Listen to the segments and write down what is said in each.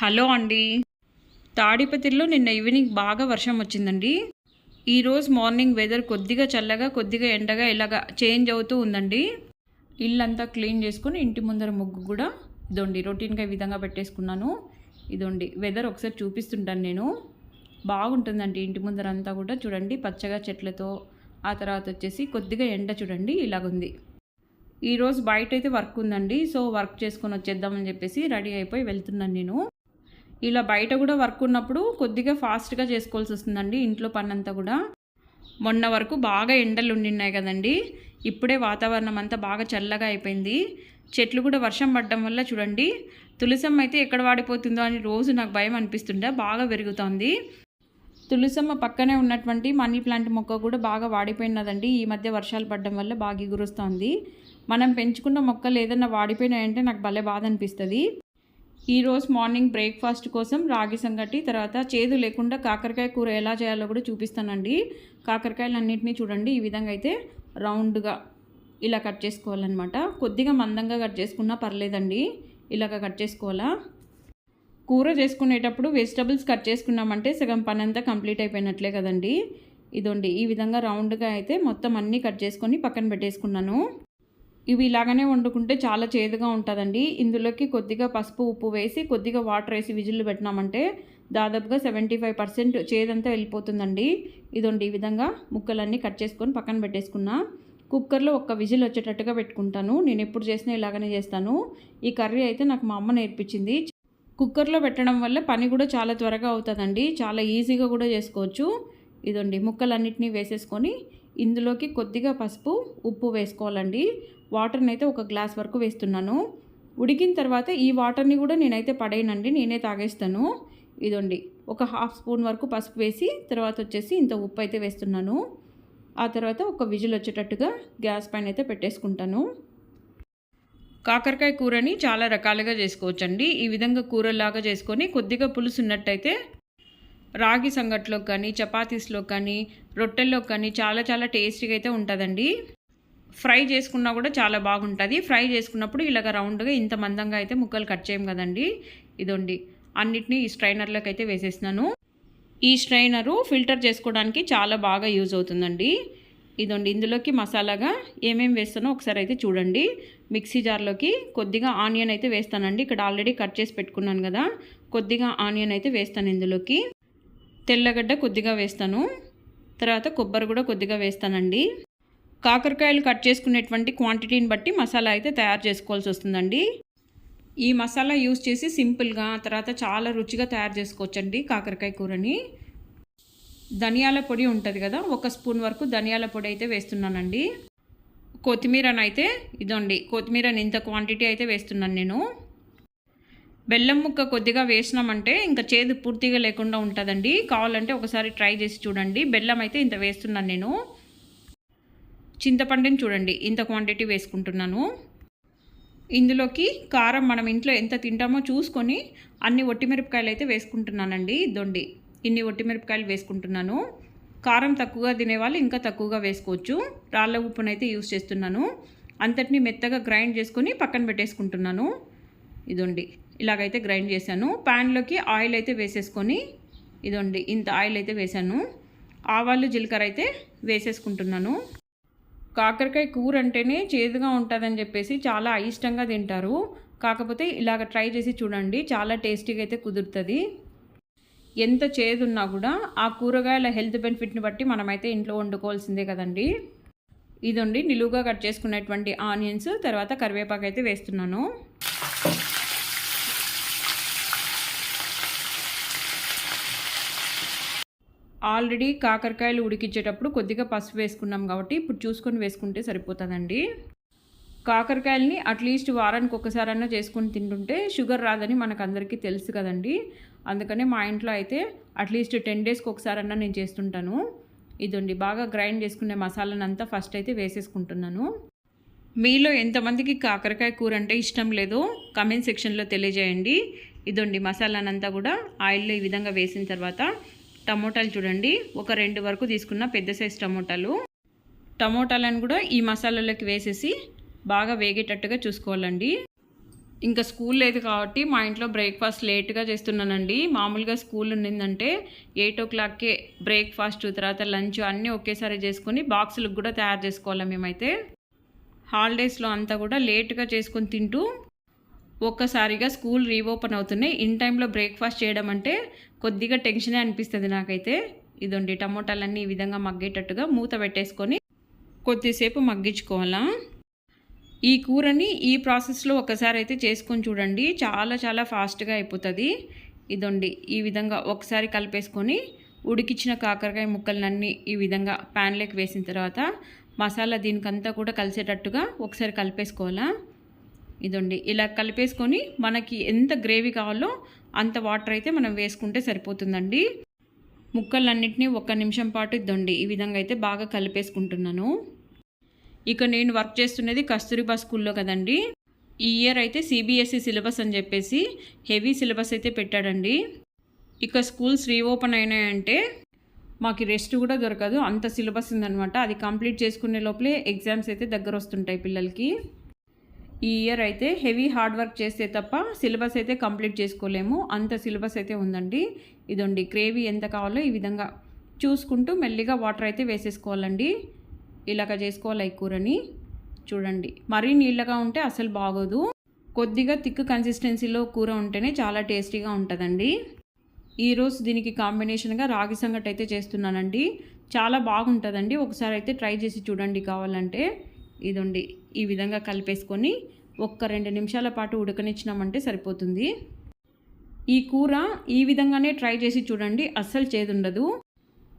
Hello అండి. తాడిపత్రిలో నిన్న ఈవినింగ్ బాగా వర్షం వచ్చిందండి. ఈరోజు మార్నింగ్ వెదర్ కొద్దిగా చల్లగా కొద్దిగా ఎండగా ఇలాగా చేంజ్ అవుతూ ఉందండి. ఇల్లంతా క్లీన్ చేసుకొని ఇంటి ముందర ముగ్గు కూడా ఇదోండి రొటీన్గా ఈ విధంగా పెట్టేసుకున్నాను. ఇదోండి వెదర్ ఒకసారి చూపిస్తుంటాను నేను. బాగుంటుందండి ఇంటి ముందర అంతా కూడా చూడండి పచ్చగా చెట్లతో ఆ తర్వాత వచ్చేసి కొద్దిగా ఎండ చూడండి ఇలాగుంది. ఈరోజు బయట అయితే వర్క్ ఉందండి సో వర్క్ చేసుకొని వచ్చేద్దామని చెప్పేసి రెడీ అయిపోయి వెళ్తున్నాను నేను. ఇలా బయట కూడా వర్క్ ఉన్నప్పుడు కొద్దిగా ఫాస్ట్గా చేసుకోవాల్సి వస్తుందండి ఇంట్లో పని అంతా కూడా. మొన్న వరకు బాగా ఎండలు ఉండిన్నాయి కదండి ఇప్పుడే వాతావరణం అంతా బాగా చల్లగా అయిపోయింది. చెట్లు కూడా వర్షం పడడం వల్ల చూడండి తులసమ్మ అయితే ఎక్కడ వాడిపోతుందో అని రోజు నాకు భయం అనిపిస్తుండే బాగా పెరుగుతోంది. తులసమ్మ పక్కనే ఉన్నటువంటి మనీ ప్లాంట్ మొక్క కూడా బాగా వాడిపోయినదండి ఈ మధ్య వర్షాలు పడడం వల్ల బాగా ఎగురుస్తుంది. మనం పెంచుకున్న మొక్కలు ఏదైనా వాడిపోయినాయంటే నాకు భలే బాధ అనిపిస్తుంది. ఈరోజు మార్నింగ్ బ్రేక్ఫాస్ట్ కోసం రాగి సంగటి తర్వాత చేదు లేకుండా కాకరకాయ కూర ఎలా చేయాలో కూడా చూపిస్తానండి. కాకరకాయలు అన్నింటినీ చూడండి. ఈ విధంగా అయితే రౌండ్గా ఇలా కట్ చేసుకోవాలన్నమాట. కొద్దిగా మందంగా కట్ చేసుకున్నా పర్లేదండి. ఇలాగ కట్ చేసుకోవాలా? కూర చేసుకునేటప్పుడు వెజిటబుల్స్ కట్ చేసుకున్నామంటే సగం పని అంతా కంప్లీట్ అయిపోయినట్లే కదండి. ఇదండి. ఈ విధంగా రౌండ్గా అయితే మొత్తం అన్నీ కట్ చేసుకొని పక్కన పెట్టేసుకున్నాను. ఇవి ఇలాగనే వండుకుంటే చాలా చేదుగా ఉంటుందండి. ఇందులోకి కొద్దిగా పసుపు ఉప్పు వేసి కొద్దిగా వాటర్ వేసి విజిల్లు పెట్టినామంటే దాదాపుగా సెవెంటీ ఫైవ్ పర్సెంట్ చేదంతా వెళ్ళిపోతుందండి. ఇదండి ఈ విధంగా ముక్కలన్నీ కట్ చేసుకొని పక్కన పెట్టేసుకున్నా. కుక్కర్లో ఒక్క విజిల్ వచ్చేటట్టుగా పెట్టుకుంటాను. నేను ఎప్పుడు చేసినా ఇలాగనే చేస్తాను. ఈ కర్రీ అయితే నాకు మా అమ్మ నేర్పించింది. కుక్కర్లో పెట్టడం వల్ల పని కూడా చాలా త్వరగా అవుతుందండి. చాలా ఈజీగా కూడా చేసుకోవచ్చు. ఇదండి ముక్కలన్నిటినీ వేసేసుకొని ఇందులోకి కొద్దిగా పసుపు ఉప్పు వేసుకోవాలండి. వాటర్ని అయితే ఒక గ్లాస్ వరకు వేస్తున్నాను. ఉడికిన తర్వాత ఈ వాటర్ని కూడా నేనైతే పడేయనండి నేనే తాగేస్తాను. ఇదండి ఒక హాఫ్ స్పూన్ వరకు పసుపు వేసి తర్వాత వచ్చేసి ఇంత ఉప్పు అయితే వేస్తున్నాను. ఆ తర్వాత ఒక విజిల్ వచ్చేటట్టుగా గ్యాస్ పైన అయితే పెట్టేసుకుంటాను. కాకరకాయ కూరని చాలా రకాలుగా చేసుకోవచ్చండి. ఈ విధంగా కూరలాగా చేసుకొని కొద్దిగా పులుసు ఉన్నట్టయితే రాగి సంగట్లో కానీ చపాతీస్లో కానీ రొట్టెల్లో కానీ చాలా చాలా టేస్టీగా అయితే ఉంటుందండి. ఫ్రై చేసుకున్నా కూడా చాలా బాగుంటుంది. ఫ్రై చేసుకున్నప్పుడు ఇలాగ రౌండ్గా ఇంత మందంగా అయితే ముక్కలు కట్ చేయం కదండి. ఇదండి. అన్నిటినీ ఈ స్ట్రైనర్లోకి అయితే వేసేసినాను ఈ స్ట్రైనరు ఫిల్టర్ చేసుకోవడానికి చాలా బాగా యూజ్ అవుతుందండి. ఇదండి. ఇందులోకి మసాలాగా ఏమేమి వేస్తానో ఒకసారి అయితే చూడండి. మిక్సీ జార్లోకి కొద్దిగా ఆనియన్ అయితే వేస్తానండి. ఇక్కడ ఆల్రెడీ కట్ చేసి పెట్టుకున్నాను కదా. కొద్దిగా ఆనియన్ అయితే వేస్తాను ఇందులోకి. తెల్లగడ్డ కొద్దిగా వేస్తాను. తర్వాత కొబ్బరి కూడా కొద్దిగా వేస్తానండి. కాకరకాయలు కట్ చేసుకునేటువంటి క్వాంటిటీని బట్టి మసాలా అయితే తయారు చేసుకోవాల్సి వస్తుందండి. ఈ మసాలా యూజ్ చేసి సింపుల్గా తర్వాత చాలా రుచిగా తయారు చేసుకోవచ్చండి కాకరకాయ కూరని. ధనియాల పొడి ఉంటుంది కదా ఒక స్పూన్ వరకు ధనియాల పొడి అయితే వేస్తున్నానండి. కొత్తిమీరనైతే ఇదండి కొత్తిమీరని ఇంత క్వాంటిటీ అయితే వేస్తున్నాను నేను. బెల్లం ముక్క కొద్దిగా వేసినామంటే ఇంకా చేదు పూర్తిగా లేకుండా ఉంటుందండి. కావాలంటే ఒకసారి ట్రై చేసి చూడండి. బెల్లం అయితే ఇంత వేస్తున్నాను నేను. చింతపండుని చూడండి. ఇంత క్వాంటిటీ వేసుకుంటున్నాను. ఇందులోకి కారం మనం ఇంట్లో ఎంత తింటామో చూసుకొని అన్ని ఒట్టిమిరపకాయలు అయితే వేసుకుంటున్నానండి. దొండి ఇన్ని ఒట్టిమిరపకాయలు వేసుకుంటున్నాను. కారం తక్కువగా తినేవాళ్ళు ఇంకా తక్కువగా వేసుకోవచ్చు. రాళ్ళ ఉప్పునైతే యూస్ చేస్తున్నాను. అంతటిని మెత్తగా గ్రైండ్ చేసుకొని పక్కన పెట్టేసుకుంటున్నాను. ఇదండి. ఇలాగైతే గ్రైండ్ చేశాను. ప్యాన్లోకి ఆయిల్ అయితే వేసేసుకొని ఇదండి. ఇంత ఆయిల్ అయితే వేశాను. ఆవాలు జీలకర్ర అయితే వేసేసుకుంటున్నాను. కాకరకాయ కూర అంటేనే చేదుగా ఉంటుందని చెప్పేసి చాలా అయిష్టంగా తింటారు. కాకపోతే ఇలాగ ట్రై చేసి చూడండి చాలా టేస్టీగా అయితే కుదురుతుంది. ఎంత చేదున్నా కూడా ఆ కూరగాయల హెల్త్ బెనిఫిట్ని బట్టి మనమైతే ఇంట్లో వండుకోవాల్సిందే కదండి. ఇదండి నిలువుగా కట్ చేసుకునేటువంటి ఆనియన్స్ తర్వాత కరివేపాకు అయితే వేస్తున్నాను. ఆల్రెడీ కాకరకాయలు ఉడికించేటప్పుడు కొద్దిగా పసుపు వేసుకున్నాం కాబట్టి ఇప్పుడు చూసుకొని వేసుకుంటే సరిపోతుందండి. కాకరకాయలని అట్లీస్ట్ వారానికి ఒకసారైనా చేసుకొని తింటుంటే షుగర్ రాదని మనకందరికీ తెలుసు కదండి. అందుకనే మా ఇంట్లో అయితే అట్లీస్ట్ టెన్ డేస్కి ఒకసారన్నా నేను చేస్తుంటాను. ఇదండి బాగా గ్రైండ్ చేసుకునే మసాలానంతా ఫస్ట్ అయితే వేసేసుకుంటున్నాను. మీలో ఎంతమందికి కాకరకాయ కూర అంటే ఇష్టం లేదో కమెంట్ సెక్షన్లో తెలియజేయండి. ఇదండి మసాలానంతా కూడా ఆయిల్లో ఈ విధంగా వేసిన తర్వాత టమోటాలు చూడండి. ఒక రెండు వరకు తీసుకున్న పెద్ద సైజు టమోటాలు. టమోటాలను కూడా ఈ మసాలాలోకి వేసేసి బాగా వేగేటట్టుగా చూసుకోవాలండి. ఇంకా స్కూల్ లేదు కాబట్టి మా ఇంట్లో బ్రేక్ఫాస్ట్ లేట్గా చేస్తున్నానండి. మామూలుగా స్కూల్ ఉండిందంటే ఎయిట్ ఓ క్లాక్కే బ్రేక్ఫాస్ట్ తర్వాత లంచ్ అన్నీ ఒకేసారి చేసుకొని బాక్సులకు కూడా తయారు చేసుకోవాలి మేమైతే. హాలిడేస్లో అంతా కూడా లేట్గా చేసుకొని తింటూ ఒక్కసారిగా స్కూల్ రీఓపెన్ అవుతున్నాయి. ఇన్ టైంలో బ్రేక్ఫాస్ట్ చేయడం అంటే కొద్దిగా టెన్షనే అనిపిస్తుంది నాకైతే. ఇదండి టమోటాలన్నీ ఈ విధంగా మగ్గేటట్టుగా మూత పెట్టేసుకొని కొద్దిసేపు మగ్గించుకోవాలా? ఈ కూరని ఈ ప్రాసెస్లో ఒకసారి అయితే చేసుకొని చూడండి. చాలా చాలా ఫాస్ట్గా అయిపోతుంది. ఇదండి ఈ విధంగా ఒకసారి కలిపేసుకొని ఉడికిచ్చిన కాకరకాయ ముక్కలన్నీ ఈ విధంగా ప్యాన్లోకి వేసిన తర్వాత మసాలా దీనికంతా కూడా కలిసేటట్టుగా ఒకసారి కలిపేసుకోవాలా? ఇదండి. ఇలా కలిపేసుకొని మనకి ఎంత గ్రేవీ కావాలో అంత వాటర్ అయితే మనం వేసుకుంటే సరిపోతుందండి. ముక్కలన్నింటినీ ఒక్క నిమిషం పాటు ఇద్దండి. ఈ విధంగా అయితే బాగా కలిపేసుకుంటున్నాను. ఇక నేను వర్క్ చేస్తున్నది కస్తూరిబా స్కూల్లో కదండి. ఈ ఇయర్ అయితే సిబిఎస్ఈ సిలబస్ అని చెప్పేసి హెవీ సిలబస్ అయితే పెట్టాడండి. ఇక స్కూల్స్ రీఓపెన్ అయినాయంటే మాకు రెస్ట్ కూడా దొరకదు. అంత సిలబస్ ఉందనమాట అది కంప్లీట్ చేసుకునే లోపలే ఎగ్జామ్స్ అయితే దగ్గర వస్తుంటాయి పిల్లలకి. ఈ ఇయర్ అయితే హెవీ హార్డ్ వర్క్ చేస్తే తప్ప సిలబస్ అయితే కంప్లీట్ చేసుకోలేము. అంత సిలబస్ అయితే ఉందండి. ఇదండి గ్రేవీ ఎంత కావాలో ఈ విధంగా చూసుకుంటూ మెల్లిగా వాటర్ అయితే వేసేసుకోవాలండి. ఇలాగ చేసుకోవాలి ఈ కూరని. చూడండి మరీ నీళ్ళగా ఉంటే అసలు బాగోదు. కొద్దిగా థిక్ కన్సిస్టెన్సీలో కూర ఉంటేనే చాలా టేస్టీగా ఉంటుందండి. ఈరోజు దీనికి కాంబినేషన్గా రాగి సంగటి అయితే చేస్తున్నానండి. చాలా బాగుంటుందండి. ఒకసారి అయితే ట్రై చేసి చూడండి కావాలంటే. ఇదండి. ఈ విధంగా కలిపేసుకొని ఒక్క రెండు నిమిషాల పాటు ఉడకనిచ్చినామంటే సరిపోతుంది. ఈ కూర ఈ విధంగానే ట్రై చేసి చూడండి అస్సలు చేదుండదు.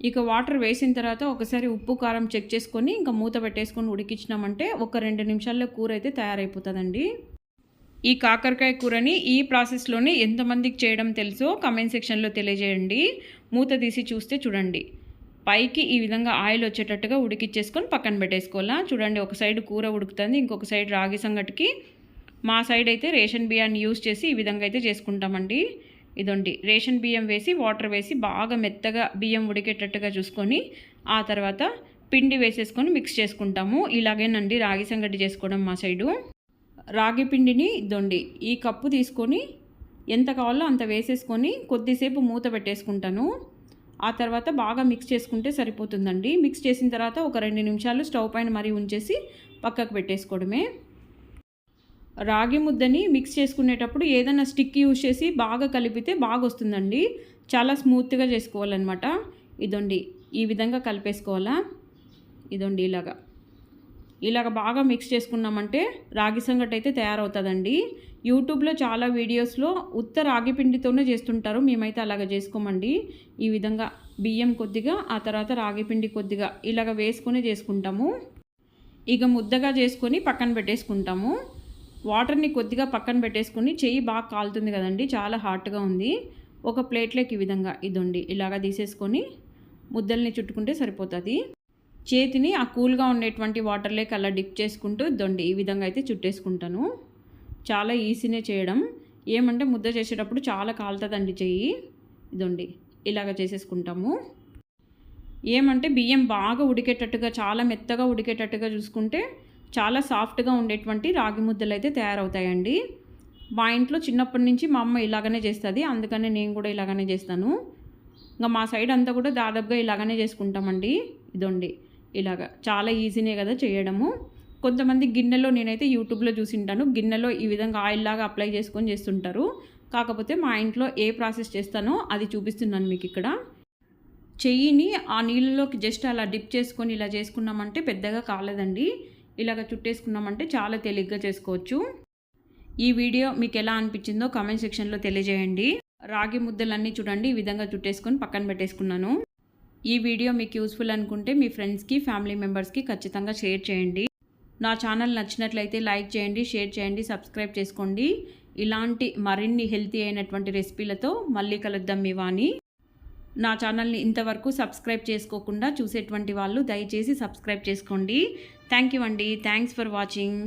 ఇక వాటర్ వేసిన తర్వాత ఒకసారి ఉప్పు కారం చెక్ చేసుకొని ఇంకా మూత పెట్టేసుకొని ఉడికించినామంటే ఒక రెండు నిమిషాల్లో కూర అయితే తయారైపోతుందండి. ఈ కాకరకాయ కూరని ఈ ప్రాసెస్లోనే ఎంతమందికి చేయడం తెలుసో కమెంట్ సెక్షన్లో తెలియజేయండి. మూత తీసి చూస్తే చూడండి. పైకి ఈ విధంగా ఆయిల్ వచ్చేటట్టుగా ఉడికిచ్చేసుకొని పక్కన పెట్టేసుకోవాలా? చూడండి ఒక సైడ్ కూర ఉడుకుతుంది ఇంకొక సైడ్ రాగి సంగటికి. మా సైడ్ అయితే రేషన్ బియ్యాన్ని యూస్ చేసి ఈ విధంగా అయితే చేసుకుంటామండి. ఇదండి రేషన్ బియ్యం వేసి వాటర్ వేసి బాగా మెత్తగా బియ్యం ఉడికేటట్టుగా చూసుకొని ఆ తర్వాత పిండి వేసేసుకొని మిక్స్ చేసుకుంటాము. ఇలాగేనండి రాగి సంగటి చేసుకోవడం మా సైడు. రాగి పిండిని ఇద్దండి ఈ కప్పు తీసుకొని ఎంత కావాలో అంత వేసేసుకొని కొద్దిసేపు మూత పెట్టేసుకుంటాను. ఆ తర్వాత బాగా మిక్స్ చేసుకుంటే సరిపోతుందండి. మిక్స్ చేసిన తర్వాత ఒక రెండు నిమిషాలు స్టవ్ పైన మరీ ఉంచేసి పక్కకు పెట్టేసుకోవడమే. రాగి ముద్దని మిక్స్ చేసుకునేటప్పుడు ఏదైనా స్టిక్ యూజ్ చేసి బాగా కలిపితే బాగా వస్తుందండి చాలా స్మూత్గా చేసుకోవాలన్నమాట. ఇదండి ఈ విధంగా కలిపేసుకోవాలా? ఇదండి ఇలాగా. ఇలాగ బాగా మిక్స్ చేసుకున్నామంటే రాగి సంగటి అయితే తయారవుతుందండి. యూట్యూబ్లో చాలా వీడియోస్లో ఉత్త రాగి పిండితోనే చేస్తుంటారు. మేమైతే అలాగ చేసుకోమండి. ఈ విధంగా బియ్యం కొద్దిగా ఆ తర్వాత రాగి పిండి కొద్దిగా ఇలాగ వేసుకొని చేసుకుంటాము. ఇక ముద్దగా చేసుకొని పక్కన పెట్టేసుకుంటాము. వాటర్ని కొద్దిగా పక్కన పెట్టేసుకుని చెయ్యి బాగా కాలుతుంది కదండి చాలా హాట్గా ఉంది. ఒక ప్లేట్లోకి ఈ విధంగా ఇదండి. ఇలాగా తీసేసుకొని ముద్దల్ని చుట్టుకుంటే సరిపోతుంది. చేతిని ఆ కూల్గా ఉండేటువంటి వాటర్లోకి అలా డిప్ చేసుకుంటూ దొండి ఈ విధంగా అయితే చుట్టేసుకుంటాను. చాలా ఈజీనే చేయడం. ఏమంటే ముద్ద చేసేటప్పుడు చాలా కాలుతుందండి చెయ్యి. ఇదండి ఇలాగ చేసేసుకుంటాము. ఏమంటే బియ్యం బాగా ఉడికేటట్టుగా చాలా మెత్తగా ఉడికేటట్టుగా చూసుకుంటే చాలా సాఫ్ట్గా ఉండేటువంటి రాగి ముద్దలు అయితే తయారవుతాయండి. మా ఇంట్లో చిన్నప్పటి నుంచి మా అమ్మ ఇలాగనే చేస్తుంది అందుకనే నేను కూడా ఇలాగనే చేస్తాను. ఇంకా మా సైడ్ అంతా కూడా దాదాపుగా ఇలాగనే చేసుకుంటామండి. ఇదండి ఇలాగ చాలా ఈజీనే కదా చేయడము. కొంతమంది గిన్నెలో నేనైతే యూట్యూబ్లో చూసింటాను గిన్నెలో ఈ విధంగా ఆయిల్ లాగా అప్లై చేసుకొని చేస్తుంటారు. కాకపోతే మా ఇంట్లో ఏ ప్రాసెస్ చేస్తానో అది చూపిస్తున్నాను మీకు ఇక్కడ. చెయ్యిని ఆ నీళ్ళలోకి జస్ట్ అలా డిప్ చేసుకొని ఇలా చేసుకున్నామంటే పెద్దగా కాలేదండి. ఇలాగ చుట్టేసుకున్నామంటే చాలా తేలిగ్గా చేసుకోవచ్చు. ఈ వీడియో మీకు ఎలా అనిపించిందో కామెంట్ సెక్షన్లో తెలియజేయండి. రాగి ముద్దలన్నీ చూడండి. ఈ విధంగా చుట్టేసుకొని పక్కన పెట్టేసుకున్నాను. ఈ వీడియో మీకు యూస్ఫుల్ అనుకుంటే మీ ఫ్రెండ్స్కి ఫ్యామిలీ మెంబర్స్కి ఖచ్చితంగా షేర్ చేయండి. నా ఛానల్ నచ్చినట్లయితే లైక్ చేయండి షేర్ చేయండి సబ్స్క్రైబ్ చేసుకోండి. ఇలాంటి మరిన్ని హెల్తీ అయినటువంటి రెసిపీలతో మళ్ళీ కలుద్దాం మీ వాణి. నా ఛానల్ని ఇంతవరకు సబ్స్క్రైబ్ చేసుకోకుండా చూసేటువంటి వాళ్ళు దయచేసి సబ్స్క్రైబ్ చేసుకోండి. థ్యాంక్ యూ అండి. Thanks for watching